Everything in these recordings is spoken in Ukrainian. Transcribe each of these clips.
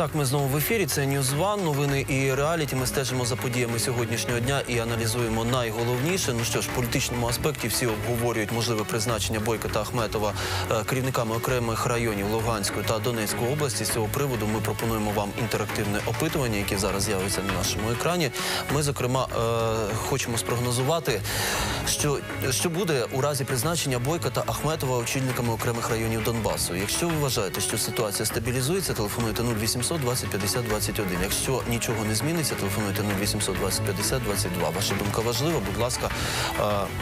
Так, ми знову в ефірі. Це Ньюзван, новини і реаліті. Ми стежимо за подіями сьогоднішнього дня і аналізуємо найголовніше. Ну що ж, в політичному аспекті всі обговорюють можливе призначення Бойка та Ахметова е, керівниками окремих районів Луганської та Донецької області. З цього приводу ми пропонуємо вам інтерактивне опитування, яке зараз з'явиться на нашому екрані. Ми, зокрема, е, хочемо спрогнозувати, що, що буде у разі призначення Бойка та Ахметова очільниками окремих районів Донбасу. Якщо ви вважаєте, що ситуація стабілізується, телефонуйте 0800 20 50 21. Якщо нічого не зміниться, телефонуйте 0800 20 50 22. Ваша думка важлива. Будь ласка,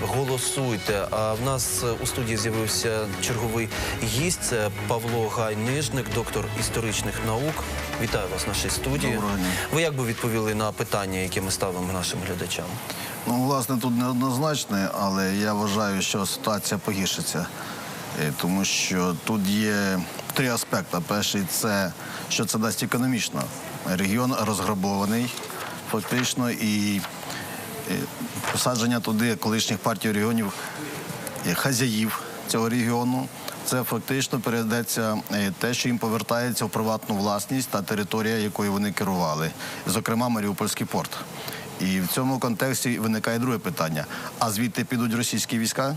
голосуйте. А в нас е, у студії з'явився черговий гість. Це Павло Гайнижник, доктор історичних наук. Вітаю вас в нашій студії. Доброго дня. Ви як би відповіли на питання, яке ми ставимо нашим глядачам? Ну, власне, тут неоднозначне, але я вважаю, що ситуація погіршиться. Е, Тому що тут є три аспекти. Перший це що це дасть економічно. Регіон розграбований, фактично, і посадження туди колишніх партій регіонів е, хазяїв цього регіону. Це фактично передається е, те, що їм повертається в приватну власність та територія, якою вони керували, зокрема Маріупольський порт. І в цьому контексті виникає друге питання: а звідти підуть російські війська?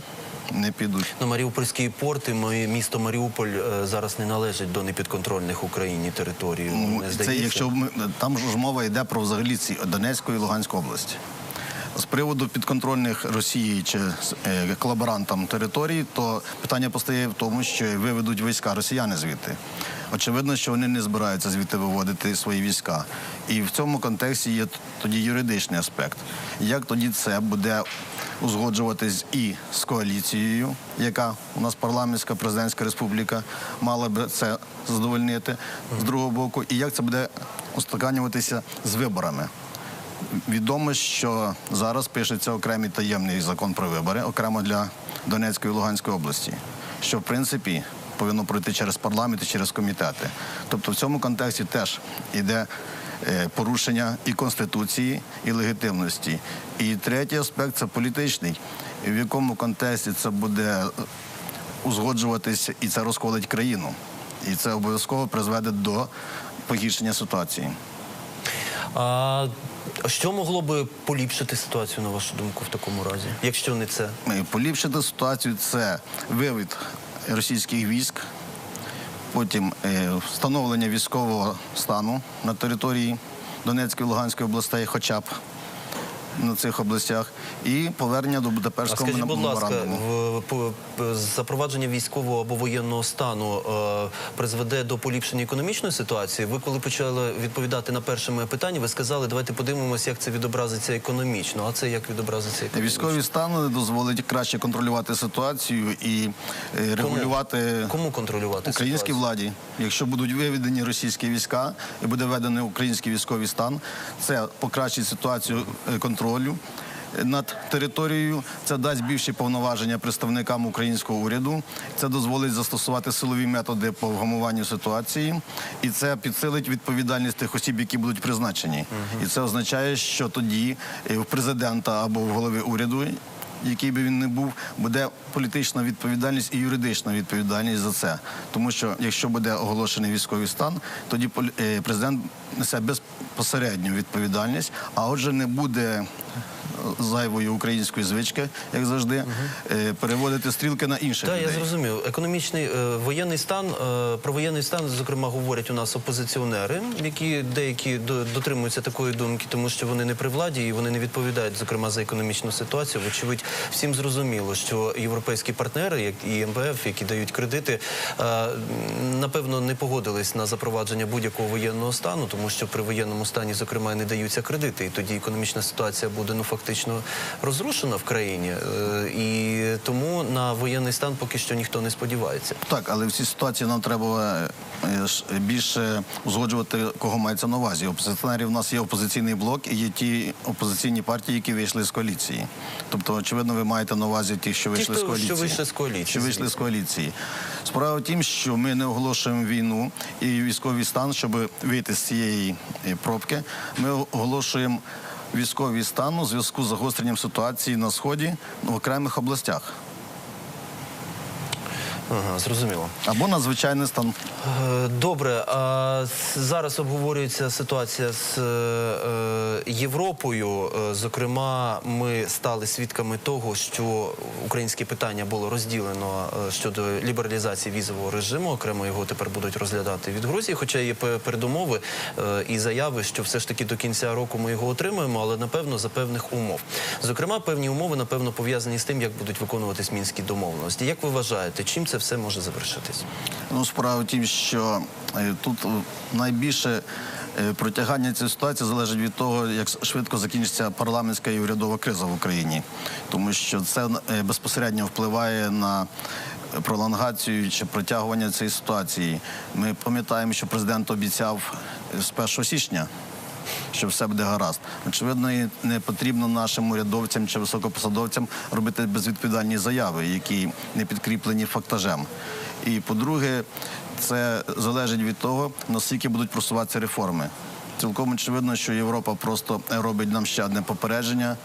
Не підуть. Ну, Маріупольський порт і місто Маріуполь е, зараз не належить до непідконтрольних Україні територій. Ну, не це якщо ми там ж мова йде про взагалі ці Донецької і Луганської області. З приводу підконтрольних Росії чи е, колаборантам територій, то питання постає в тому, що виведуть війська росіяни звідти. Очевидно, що вони не збираються звідти виводити свої війська. І в цьому контексті є тоді юридичний аспект. Як тоді це буде узгоджуватись і з коаліцією, яка у нас парламентська президентська республіка мала б це задовольнити з другого боку, і як це буде устаканюватися з виборами. Відомо, що зараз пишеться окремий таємний закон про вибори, окремо для Донецької і Луганської області, що в принципі повинно пройти через парламент і через комітети. Тобто в цьому контексті теж йде е, порушення і конституції, і легітимності. І третій аспект це політичний, в якому контексті це буде е, узгоджуватися і це розколить країну. І це обов'язково призведе до погіршення ситуації. А що могло би поліпшити ситуацію, на вашу думку, в такому разі? Якщо не це? Е, Поліпшити ситуацію це вивід російських військ, потім е, встановлення військового стану на території Донецької і Луганської областей, хоча б на цих областях, і повернення до А Будапештського скажіть, будь ласка, запровадження військового або воєнного стану е, призведе до поліпшення економічної ситуації? Ви коли почали відповідати на перше моє питання, ви сказали, давайте подивимося, як це відобразиться економічно. А це як відобразиться економічно? Військовий стан дозволить краще контролювати ситуацію і е, регулювати Кому контролювати українській владі. Якщо будуть виведені російські війська і буде введений український військовий стан, це покращить ситуацію е, контролю. Над територією це дасть більші повноваження представникам українського уряду. Це дозволить застосувати силові методи по вгамуванню ситуації, і це підсилить відповідальність тих осіб, які будуть призначені. І це означає, що тоді в президента або в голови уряду який би він не був, буде політична відповідальність і юридична відповідальність за це. Тому що якщо буде оголошений військовий стан, тоді е, президент несе безпосередню відповідальність, а отже, не буде зайвої української звички, як завжди, е, переводити стрілки на інших Так, я зрозумів. Економічний е, воєнний стан е, про воєнний стан, зокрема, говорять у нас опозиціонери, які деякі до- дотримуються такої думки, тому що вони не при владі і вони не відповідають, зокрема, за економічну ситуацію. Вочевидь, всім зрозуміло, що європейські партнери, як і МВФ, які дають кредити, напевно, не погодились на запровадження будь-якого воєнного стану, тому що при воєнному стані, зокрема, не даються кредити, і тоді економічна ситуація буде ну фактично розрушена в країні. Е, І тому на воєнний стан поки що ніхто не сподівається. Так, але в цій ситуації нам треба е, більше узгоджувати, кого мається на увазі. Опозиціонерів у нас є опозиційний блок і є ті опозиційні партії, які вийшли з коаліції. Тобто, очевидно, ви маєте на увазі ті, що вийшли хто- з коаліції. що вийшли з коаліції, Що вийшли з коаліції. Справа в тім, що ми не оголошуємо війну і військовий стан, щоб вийти з цієї е, пробки. Ми оголошуємо. Військовий стан у зв'язку з загостренням ситуації на сході в окремих областях. Ага, зрозуміло. або надзвичайний стан. Е, Добре, а зараз обговорюється ситуація з е, е, Європою. Зокрема, ми стали свідками того, що українське питання було розділено щодо лібералізації візового режиму. Окремо його тепер будуть розглядати від Грузії. Хоча є передумови і заяви, що все ж таки до кінця року ми його отримаємо, але напевно за певних умов. Зокрема, певні умови напевно пов'язані з тим, як будуть виконуватись мінські домовленості. Як ви вважаєте, чим це все може завершитись? Ну, справа в тім, що е, тут е, найбільше е, протягання цієї ситуації залежить від того, як швидко закінчиться парламентська і урядова криза в Україні, тому що це безпосередньо впливає на пролонгацію чи протягування цієї ситуації. Ми пам'ятаємо, що президент обіцяв з 1 січня що все буде гаразд. Очевидно, і не потрібно нашим урядовцям чи високопосадовцям робити безвідповідальні заяви, які не підкріплені фактажем. І по-друге, це залежить від того, наскільки будуть просуватися реформи. Цілком очевидно, що Європа просто робить нам ще одне попередження.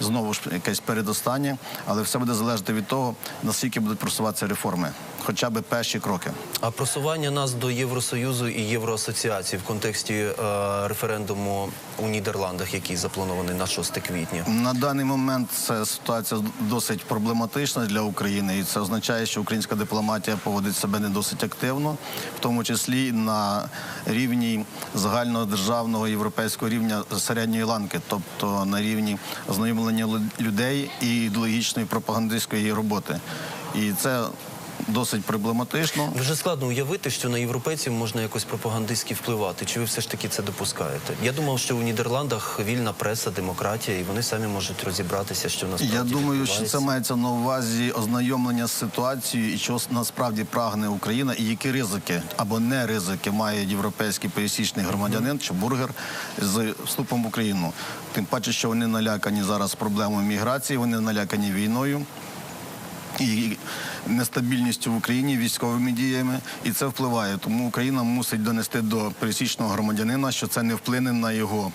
Знову ж якесь передостання, але все буде залежати від того, наскільки будуть просуватися реформи, хоча б перші кроки. А просування нас до Євросоюзу і Євроасоціації в контексті е, референдуму у Нідерландах, який запланований на 6 квітня. На даний момент це ситуація досить проблематична для України, і це означає, що українська дипломатія поводить себе не досить активно, в тому числі на рівні загальнодержавного європейського рівня середньої ланки, тобто на рівні ознайомлення людей і ідеологічної пропагандистської роботи. І це досить проблематично. Дуже складно уявити, що на європейців можна якось пропагандистськи впливати. Чи ви все ж таки це допускаєте? Я думав, що у Нідерландах вільна преса, демократія, і вони самі можуть розібратися, що насправді Я думаю, що це мається на увазі ознайомлення з ситуацією і чого насправді прагне Україна, і які ризики або не ризики має європейський пересічний громадянин чи бургер з вступом в Україну. Тим паче, що вони налякані зараз проблемою міграції, вони налякані війною. І нестабільністю в Україні військовими діями, і це впливає. Тому Україна мусить донести до пересічного громадянина, що це не вплине на його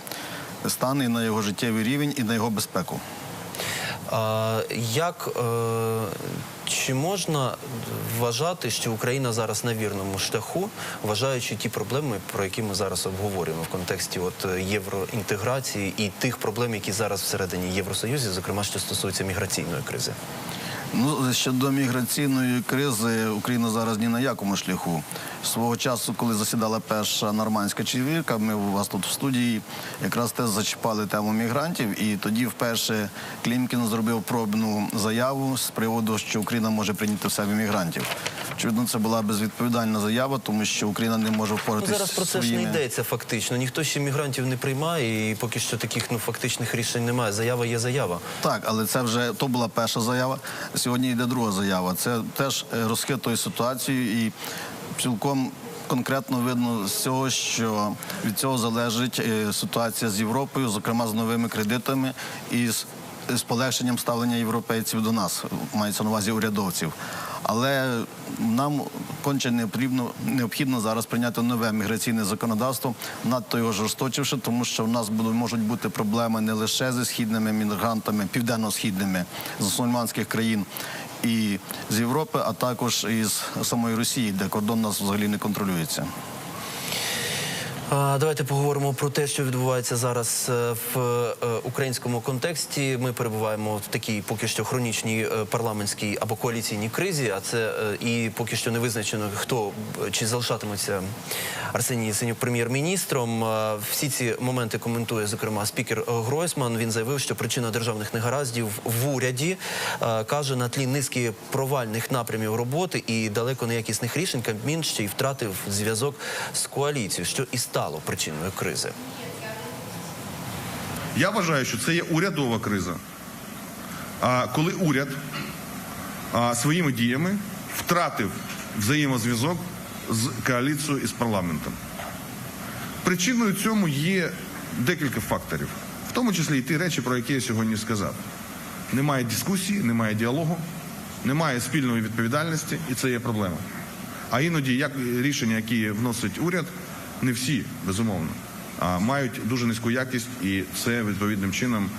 стан, і на його життєвий рівень і на його безпеку. А, як е, чи можна вважати, що Україна зараз на вірному шляху, вважаючи ті проблеми, про які ми зараз обговорюємо в контексті от євроінтеграції і тих проблем, які зараз всередині Євросоюзі, зокрема що стосується міграційної кризи? Ну, щодо міграційної кризи, Україна зараз ні на якому шляху. Свого часу, коли засідала перша нормандська четвірка, ми у вас тут в студії якраз теж зачіпали тему мігрантів, і тоді вперше Клімкін зробив пробну заяву з приводу, що Україна може прийняти в себе мігрантів. Очевидно, це була безвідповідальна заява, тому що Україна не може Ну, впоратися зараз про це ж не йдеться фактично. Ніхто ще мігрантів не приймає, і поки що таких ну фактичних рішень немає. Заява є заява. Так, але це вже то була перша заява. Сьогодні йде друга заява. Це теж е, розхитує ситуацію і цілком. Конкретно видно з цього, що від цього залежить е, ситуація з Європою, зокрема з новими кредитами і з, з полегшенням ставлення європейців до нас, мається на увазі урядовців. Але нам конче необхідно, необхідно зараз прийняти нове міграційне законодавство, надто його жорсточивши, тому що в нас будуть можуть бути проблеми не лише зі східними мігрантами, південно-східними з мусульманських країн і з Європи, а також із самої Росії, де кордон нас взагалі не контролюється. Давайте поговоримо про те, що відбувається зараз е, в е, українському контексті. Ми перебуваємо в такій поки що хронічній е, парламентській або коаліційній кризі. А це і поки що не визначено, хто чи залишатиметься Арсеній Яценюк прем'єр-міністром. Всі ці моменти коментує зокрема спікер Гройсман. Він заявив, що причина державних негараздів в уряді каже на тлі низки провальних напрямів роботи і далеко неякісних рішень. Кабмін ще й втратив зв'язок з коаліцією, що і стало причиною кризи. Я вважаю, що це є урядова криза. Коли уряд своїми діями втратив взаємозв'язок з коаліцією і з парламентом. Причиною цьому є декілька факторів, в тому числі і ті речі, про які я сьогодні сказав. Немає дискусії, немає діалогу, немає спільної відповідальності, і це є проблема. А іноді як рішення, які вносить уряд, не всі, безумовно, а мають дуже низьку якість, і це відповідним чином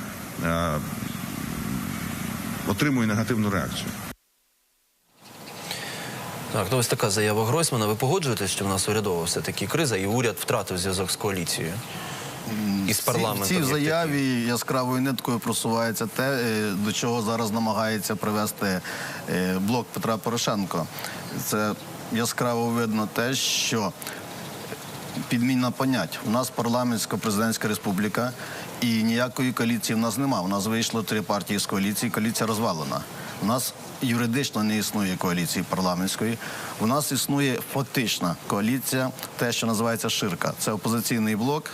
е, отримує негативну реакцію. Так, ну ось така заява Гройсмана. Ви погоджуєтесь, що в нас урядова все-таки криза, і уряд втратив зв'язок з коаліцією? І з парламентом. В цій заяві яскравою ниткою просувається те, е, до чого зараз намагається привести е, блок Петра Порошенко. Це яскраво видно те, що підміна понять. У нас парламентсько-президентська республіка і ніякої коаліції в нас нема. У нас вийшло три партії з коаліції, коаліція розвалена. У нас юридично не існує коаліції парламентської. У нас існує фактична коаліція, те, що називається ширка. Це опозиційний блок,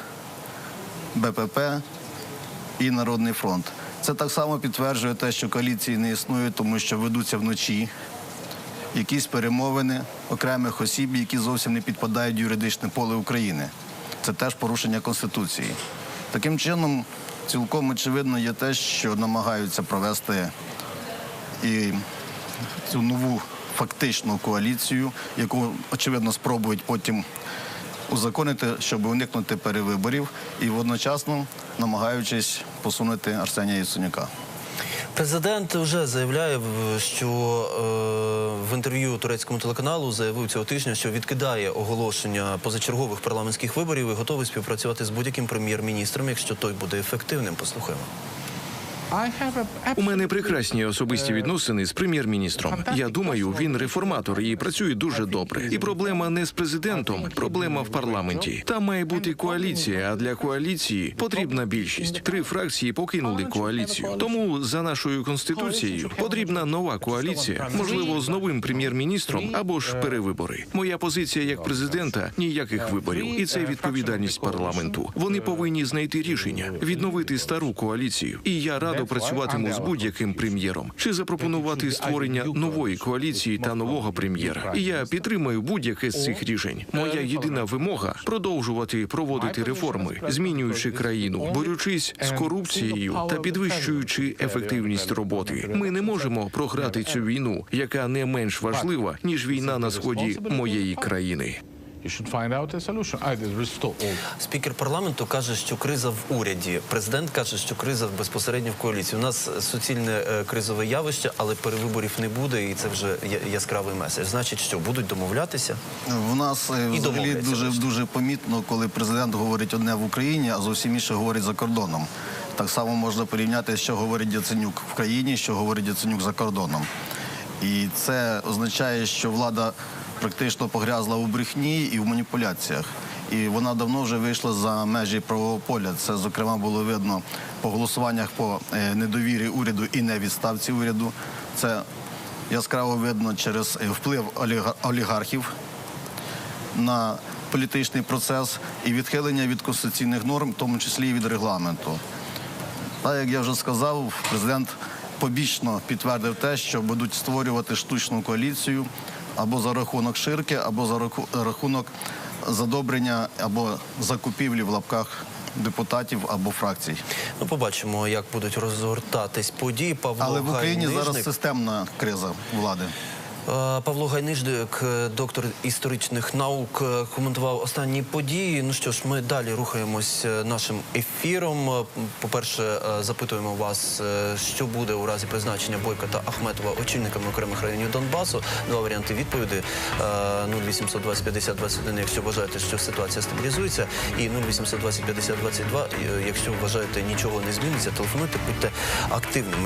БПП і Народний фронт. Це так само підтверджує те, що коаліції не існує, тому що ведуться вночі якісь перемовини окремих осіб, які зовсім не підпадають в юридичне поле України. Це теж порушення Конституції. Таким чином, цілком очевидно є те, що намагаються провести і цю нову фактичну коаліцію, яку очевидно спробують потім узаконити, щоб уникнути перевиборів, і водночасно намагаючись посунути Арсенія Яценюка. Президент вже заявляє, що е, в інтерв'ю турецькому телеканалу заявив цього тижня, що відкидає оголошення позачергових парламентських виборів і готовий співпрацювати з будь-яким прем'єр-міністром, якщо той буде ефективним. Послухаємо. У мене прекрасні особисті відносини з прем'єр-міністром. Я думаю, він реформатор і працює дуже добре. І проблема не з президентом, проблема в парламенті. Там має бути коаліція. А для коаліції потрібна більшість. Три фракції покинули коаліцію. Тому за нашою конституцією потрібна нова коаліція, можливо, з новим прем'єр-міністром або ж перевибори. Моя позиція як президента ніяких виборів, і це відповідальність парламенту. Вони повинні знайти рішення, відновити стару коаліцію. І я радо працюватиму з будь-яким прем'єром чи запропонувати створення нової коаліції та нового прем'єра. І я підтримую будь-яке з цих рішень. Моя єдина вимога продовжувати проводити реформи, змінюючи країну, борючись з корупцією та підвищуючи ефективність роботи. Ми не можемо програти цю війну, яка не менш важлива ніж війна на сході моєї країни. You should find out a solution. Either restore all Спікер парламенту каже, що криза в уряді. Президент каже, що криза безпосередньо в коаліції. У нас суцільне е, кризове явище, але перевиборів не буде, і це вже я- яскравий меседж. Значить, що будуть домовлятися? В нас е, І взагалі домовляться, дуже врешті. дуже помітно, коли президент говорить одне в Україні, а зовсім інше говорить за кордоном. Так само можна порівняти, що говорить Яценюк в країні, що говорить Яценюк за кордоном. І це означає, що влада практично погрязла у брехні і в маніпуляціях. І вона давно вже вийшла за межі правового поля. Це, зокрема, було видно по голосуваннях по е, недовірі уряду і невідставці уряду. Це яскраво видно через е, вплив оліга- олігархів на політичний процес і відхилення від конституційних норм, в тому числі і від регламенту. Так, як я вже сказав, президент побічно підтвердив те, що будуть створювати штучну коаліцію або за рахунок ширки, або за рахунок задобрення або закупівлі в лапках депутатів або фракцій. Ну, побачимо, як будуть розгортатись події. Павло Але в Україні зараз системна криза влади. Е, Павло Гайнижник, е, доктор історичних наук, е, коментував останні події. Ну що ж, ми далі рухаємось нашим ефіром. Е, По-перше, е, запитуємо вас, що буде у разі призначення Бойка та Ахметова очільниками окремих районів Донбасу. Два варіанти відповіді: Е, 0800 20 50 21, якщо вважаєте, що ситуація стабілізується, і 0800 20 50 22, е, якщо вважаєте, нічого не зміниться, телефонуйте, будьте активними.